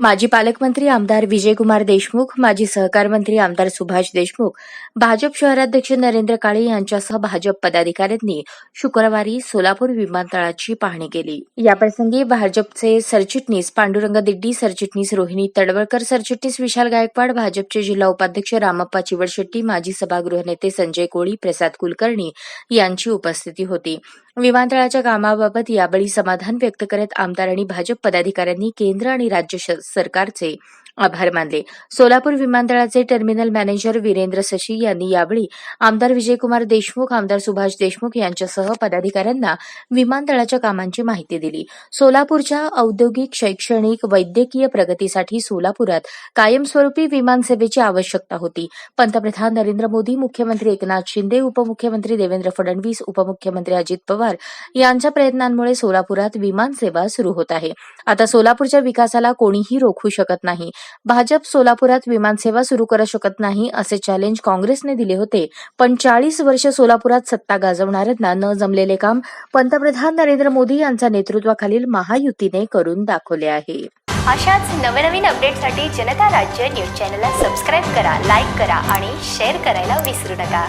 माजी पालकमंत्री आमदार विजयकुमार देशमुख माजी सहकार मंत्री आमदार सुभाष देशमुख भाजप शहराध्यक्ष नरेंद्र काळे यांच्यासह भाजप पदाधिकाऱ्यांनी शुक्रवारी सोलापूर विमानतळाची पाहणी केली. याप्रसंगी भाजपचे सरचिटणीस पांडुरंग दिड्डी सरचिटणीस रोहिणी तडवळकर सरचिटणीस विशाल गायकवाड भाजपचे जिल्हा उपाध्यक्ष रामप्पा चिवडशेट्टी माजी सभागृह नेते संजय कोळी प्रसाद कुलकर्णी यांची उपस्थिती होती. विमानतळाच्या कामाबाबत यावेळी समाधान व्यक्त करत आमदार आणि भाजप पदाधिकाऱ्यांनी केंद्र आणि राज्य सरकारचे आभार मानले सोलापूर विमानतळाचे टर्मिनल मॅनेजर वीरेंद्र शशी यांनी यावेळी आमदार विजयकुमार देशमुख आमदार सुभाष देशमुख यांच्यासह पदाधिकाऱ्यांना विमानतळाच्या कामांची माहिती दिली. सोलापूरच्या औद्योगिक शैक्षणिक वैद्यकीय प्रगतीसाठी सोलापुरात कायमस्वरूपी विमानसेवेची आवश्यकता होती. पंतप्रधान नरेंद्र मोदी मुख्यमंत्री एकनाथ शिंदे उपमुख्यमंत्री देवेंद्र फडणवीस उपमुख्यमंत्री अजित पवार यांच्या प्रयत्नांमुळे सोलापुरात विमानसेवा सुरू होत आहे. आता सोलापूरच्या विकासाला कोणीही रोखू शकत नाही. भाजप सोलापुरात विमानसेवा सुरू करू शकत नाही असे चॅलेंज काँग्रेसने दिले होते. पण चाळीस वर्ष सोलापुरात सत्ता गाजवणाऱ्यांना न जमलेले काम पंतप्रधान नरेंद्र मोदी यांच्या नेतृत्वाखालील महायुतीने करून दाखवले आहे. अशाच नवनवीन अपडेटसाठी जनता राज्य न्यूज चॅनलला सबस्क्राईब करा लाईक करा आणि शेअर करायला विसरू नका.